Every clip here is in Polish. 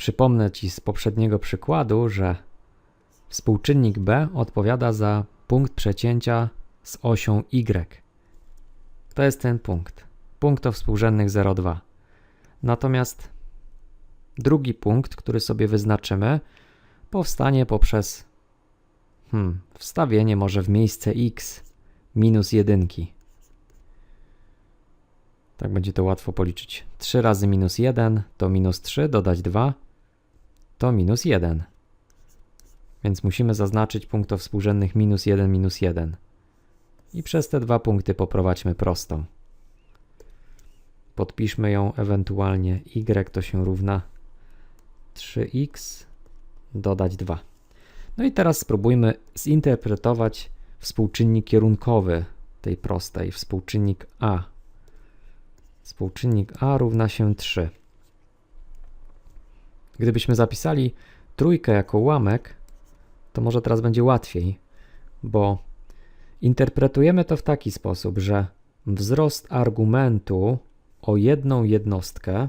Przypomnę Ci z poprzedniego przykładu, że współczynnik b odpowiada za punkt przecięcia z osią y. To jest ten punkt. Punkt o współrzędnych 0,2. Natomiast drugi punkt, który sobie wyznaczymy, powstanie poprzez hmm, wstawienie może w miejsce x minus jedynki. Tak będzie to łatwo policzyć. 3 razy minus 1 to minus 3, dodać 2 to minus 1. Więc musimy zaznaczyć punkt o współrzędnych minus 1, minus 1. I przez te dwa punkty poprowadźmy prostą. Podpiszmy ją ewentualnie y to się równa 3x dodać 2. No i teraz spróbujmy zinterpretować współczynnik kierunkowy tej prostej, współczynnik a. Współczynnik a równa się 3. Gdybyśmy zapisali trójkę jako ułamek, to może teraz będzie łatwiej, bo interpretujemy to w taki sposób, że wzrost argumentu o jedną jednostkę,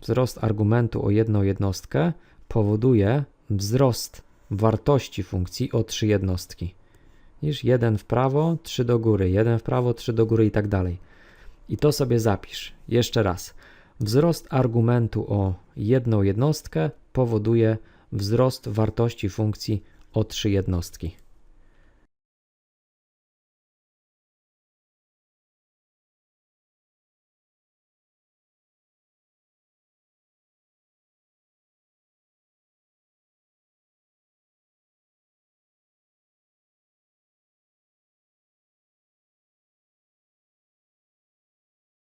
wzrost argumentu o jedną jednostkę powoduje wzrost wartości funkcji o trzy jednostki. Niż 1 w prawo, 3 do góry, 1 w prawo, 3 do góry i tak dalej. I to sobie zapisz. Jeszcze raz. Wzrost argumentu o jedną jednostkę powoduje wzrost wartości funkcji o trzy jednostki.